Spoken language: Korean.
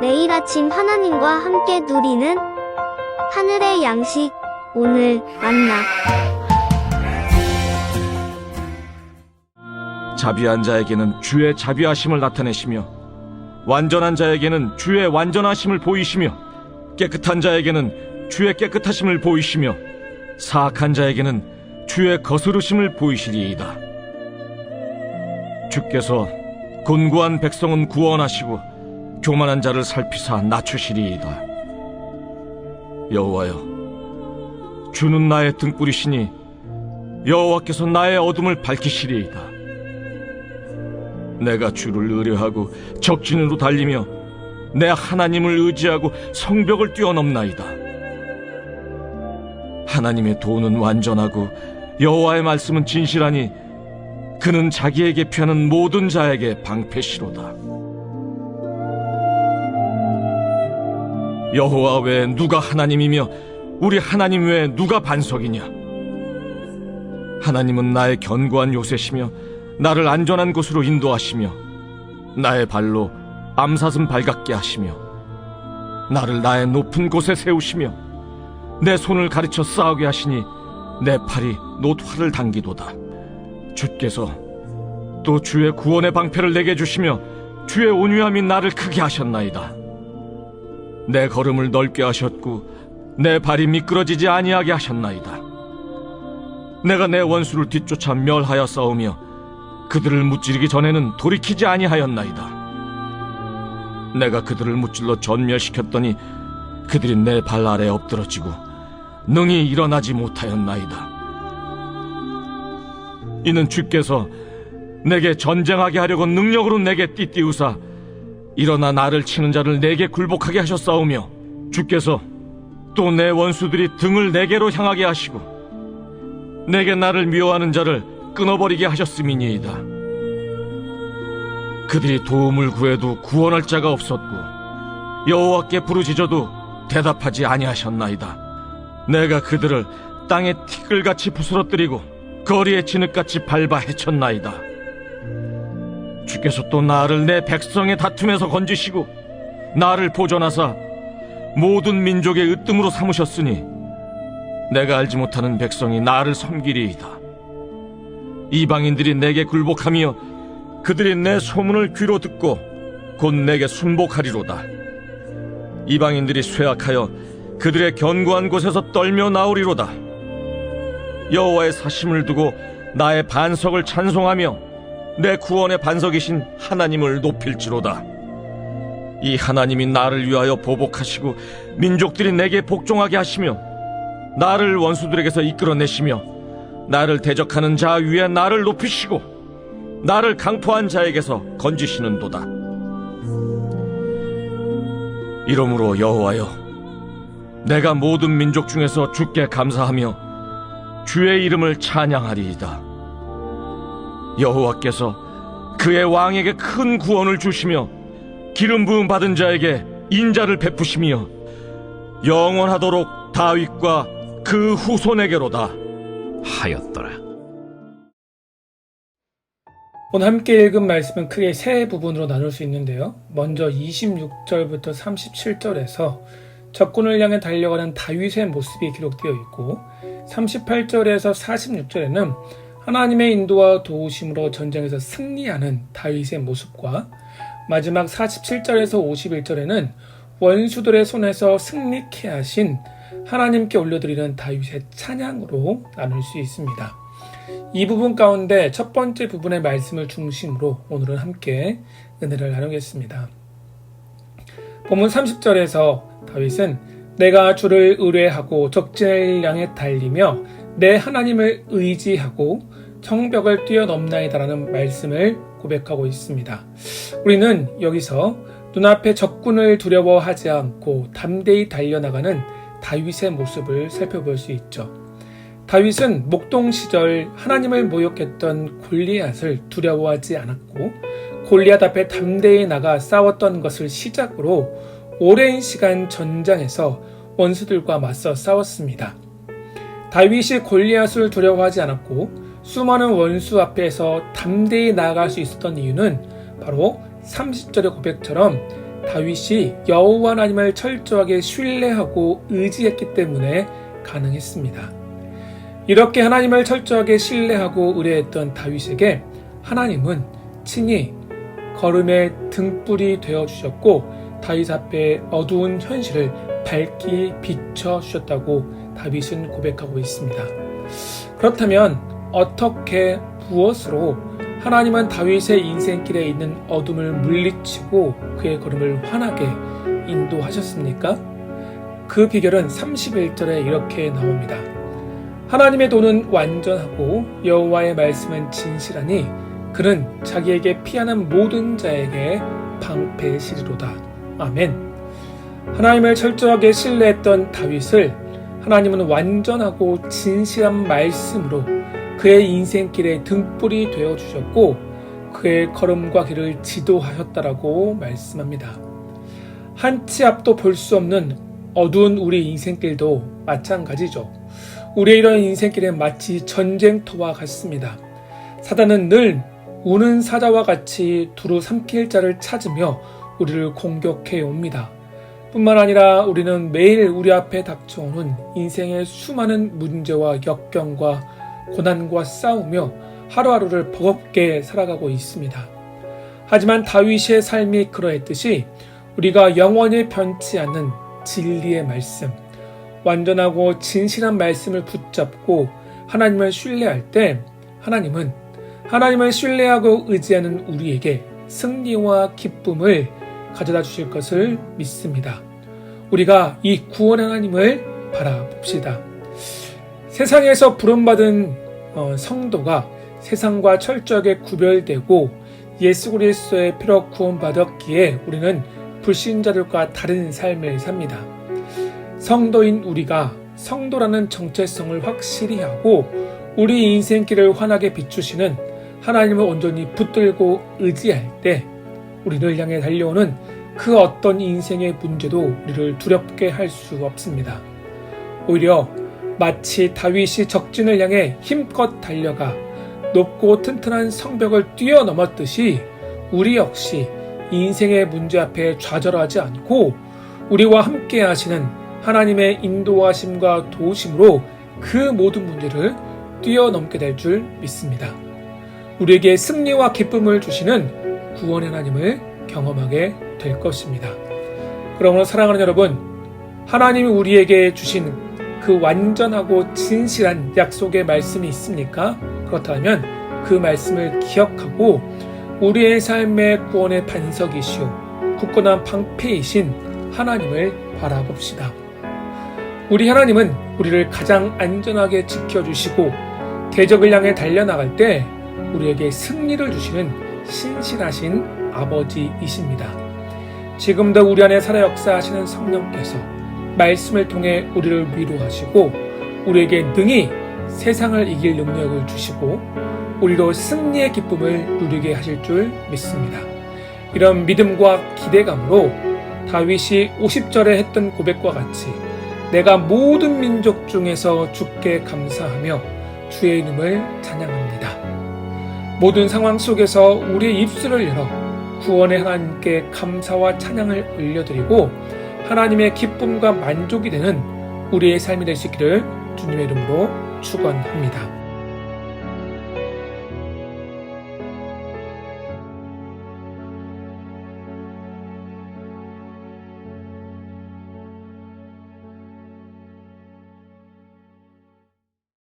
매일 아침 하나님과 함께 누리는 하늘의 양식 오늘 만나 자비한 자에게는 주의 자비하심을 나타내시며 완전한 자에게는 주의 완전하심을 보이시며 깨끗한 자에게는 주의 깨끗하심을 보이시며 사악한 자에게는 주의 거스르심을 보이시리이다. 주께서 곤고한 백성은 구원하시고 교만한 자를 살피사 낮추시리이다. 여호와여, 주는 나의 등불이시니 여호와께서 나의 어둠을 밝히시리이다. 내가 주를 의뢰하고 적진으로 달리며 내 하나님을 의지하고 성벽을 뛰어넘나이다. 하나님의 도는 완전하고 여호와의 말씀은 진실하니 그는 자기에게 피하는 모든 자에게 방패시로다. 여호와 외에 누가 하나님이며 우리 하나님 외에 누가 반석이냐? 하나님은 나의 견고한 요새시며 나를 안전한 곳으로 인도하시며 나의 발로 암사슴 발같게 하시며 나를 나의 높은 곳에 세우시며 내 손을 가르쳐 싸우게 하시니 내 팔이 노트화를 당기도다 주께서 또 주의 구원의 방패를 내게 주시며 주의 온유함이 나를 크게 하셨나이다 내 걸음을 넓게 하셨고 내 발이 미끄러지지 아니하게 하셨나이다 내가 내 원수를 뒤쫓아 멸하여 싸우며 그들을 무찌르기 전에는 돌이키지 아니하였나이다. 내가 그들을 무찔러 전멸시켰더니 그들이 내 발 아래 엎드러지고 능히 일어나지 못하였나이다. 이는 주께서 내게 전쟁하게 하려고 능력으로 내게 띠띠우사 일어나 나를 치는 자를 내게 굴복하게 하셨사오며 주께서 또 내 원수들이 등을 내게로 향하게 하시고 내게 나를 미워하는 자를 끊어버리게 하셨음이니이다. 그들이 도움을 구해도 구원할 자가 없었고 여호와께 부르짖어도 대답하지 아니하셨나이다. 내가 그들을 땅에 티끌같이 부스러뜨리고 거리에 진흙같이 밟아 헤쳤나이다. 주께서 또 나를 내 백성의 다툼에서 건지시고 나를 보존하사 모든 민족의 으뜸으로 삼으셨으니 내가 알지 못하는 백성이 나를 섬기리이다. 이방인들이 내게 굴복하며 그들이 내 소문을 귀로 듣고 곧 내게 순복하리로다. 이방인들이 쇠약하여 그들의 견고한 곳에서 떨며 나오리로다. 여호와의 사심을 두고 나의 반석을 찬송하며 내 구원의 반석이신 하나님을 높일지로다. 이 하나님이 나를 위하여 보복하시고 민족들이 내게 복종하게 하시며 나를 원수들에게서 이끌어내시며 나를 대적하는 자 위에 나를 높이시고 나를 강포한 자에게서 건지시는도다. 이러므로 여호와여, 내가 모든 민족 중에서 주께 감사하며 주의 이름을 찬양하리이다. 여호와께서 그의 왕에게 큰 구원을 주시며 기름 부음 받은 자에게 인자를 베푸시며 영원하도록 다윗과 그 후손에게로다. 하였더라. 오늘 함께 읽은 말씀은 크게 세 부분으로 나눌 수 있는데요. 먼저 26절부터 37절에서 적군을 향해 달려가는 다윗의 모습이 기록되어 있고 38절에서 46절에는 하나님의 인도와 도우심으로 전쟁에서 승리하는 다윗의 모습과 마지막 47절에서 51절에는 원수들의 손에서 승리케 하신 하나님께 올려드리는 다윗의 찬양으로 나눌 수 있습니다. 이 부분 가운데 첫 번째 부분의 말씀을 중심으로 오늘은 함께 은혜를 나누겠습니다. 본문 30절에서 다윗은 내가 주를 의뢰하고 적진을 향해 달리며 내 하나님을 의지하고 성벽을 뛰어넘나이다라는 말씀을 고백하고 있습니다. 우리는 여기서 눈앞의 적군을 두려워하지 않고 담대히 달려나가는 다윗의 모습을 살펴볼 수 있죠. 다윗은 목동 시절 하나님을 모욕했던 골리앗을 두려워하지 않았고 골리앗 앞에 담대히 나가 싸웠던 것을 시작으로 오랜 시간 전장에서 원수들과 맞서 싸웠습니다. 다윗이 골리앗을 두려워하지 않았고 수많은 원수 앞에서 담대히 나아갈 수 있었던 이유는 바로 30절의 고백처럼 다윗이 여호와 하나님을 철저하게 신뢰하고 의지했기 때문에 가능했습니다. 이렇게 하나님을 철저하게 신뢰하고 의뢰했던 다윗에게 하나님은 친히 걸음의 등불이 되어 주셨고 다윗 앞에 어두운 현실을 밝히 비춰 주셨다고 다윗은 고백하고 있습니다. 그렇다면 어떻게 무엇으로 하나님은 다윗의 인생길에 있는 어둠을 물리치고 그의 걸음을 환하게 인도하셨습니까? 그 비결은 31절에 이렇게 나옵니다. 하나님의 도는 완전하고 여호와의 말씀은 진실하니 그는 자기에게 피하는 모든 자에게 방패시리로다. 아멘. 하나님을 철저하게 신뢰했던 다윗을 하나님은 완전하고 진실한 말씀으로 그의 인생길에 등불이 되어 주셨고 그의 걸음과 길을 지도하셨다라고 말씀합니다. 한치 앞도 볼 수 없는 어두운 우리 인생길도 마찬가지죠. 우리의 이런 인생길은 마치 전쟁터와 같습니다. 사단은 늘 우는 사자와 같이 두루 삼킬 자를 찾으며 우리를 공격해 옵니다. 뿐만 아니라 우리는 매일 우리 앞에 닥쳐오는 인생의 수많은 문제와 역경과 고난과 싸우며 하루하루를 버겁게 살아가고 있습니다. 하지만 다윗의 삶이 그러했듯이 우리가 영원히 변치 않는 진리의 말씀, 완전하고 진실한 말씀을 붙잡고 하나님을 신뢰할 때 하나님은 하나님을 신뢰하고 의지하는 우리에게 승리와 기쁨을 가져다 주실 것을 믿습니다. 우리가 이 구원 하나님을 바라봅시다. 세상에서 부름받은 어, 성도가 세상과 철저하게 구별되고 예수 그리스도의 피로 구원받았기에 우리는 불신자들과 다른 삶을 삽니다. 성도인 우리가 성도라는 정체성을 확실히 하고 우리 인생길을 환하게 비추시는 하나님을 온전히 붙들고 의지할 때 우리를 향해 달려오는 그 어떤 인생의 문제도 우리를 두렵게 할 수 없습니다. 오히려 마치 다윗이 적진을 향해 힘껏 달려가 높고 튼튼한 성벽을 뛰어넘었듯이 우리 역시 인생의 문제 앞에 좌절하지 않고 우리와 함께 하시는 하나님의 인도하심과 도우심으로 그 모든 문제를 뛰어넘게 될 줄 믿습니다. 우리에게 승리와 기쁨을 주시는 구원의 하나님을 경험하게 될 것입니다. 그러므로 사랑하는 여러분, 하나님이 우리에게 주신 그 완전하고 진실한 약속의 말씀이 있습니까? 그렇다면 그 말씀을 기억하고 우리의 삶의 구원의 반석이시오 굳건한 방패이신 하나님을 바라봅시다. 우리 하나님은 우리를 가장 안전하게 지켜주시고 대적을 향해 달려나갈 때 우리에게 승리를 주시는 신실하신 아버지이십니다. 지금도 우리 안에 살아 역사하시는 성령께서 말씀을 통해 우리를 위로하시고 우리에게 능히 세상을 이길 능력을 주시고 우리로 승리의 기쁨을 누리게 하실 줄 믿습니다. 이런 믿음과 기대감으로 다윗이 50절에 했던 고백과 같이 내가 모든 민족 중에서 주께 감사하며 주의 이름을 찬양합니다. 모든 상황 속에서 우리의 입술을 열어 구원의 하나님께 감사와 찬양을 올려드리고 하나님의 기쁨과 만족이 되는 우리의 삶이 될 수 있기를 주님의 이름으로 축원합니다.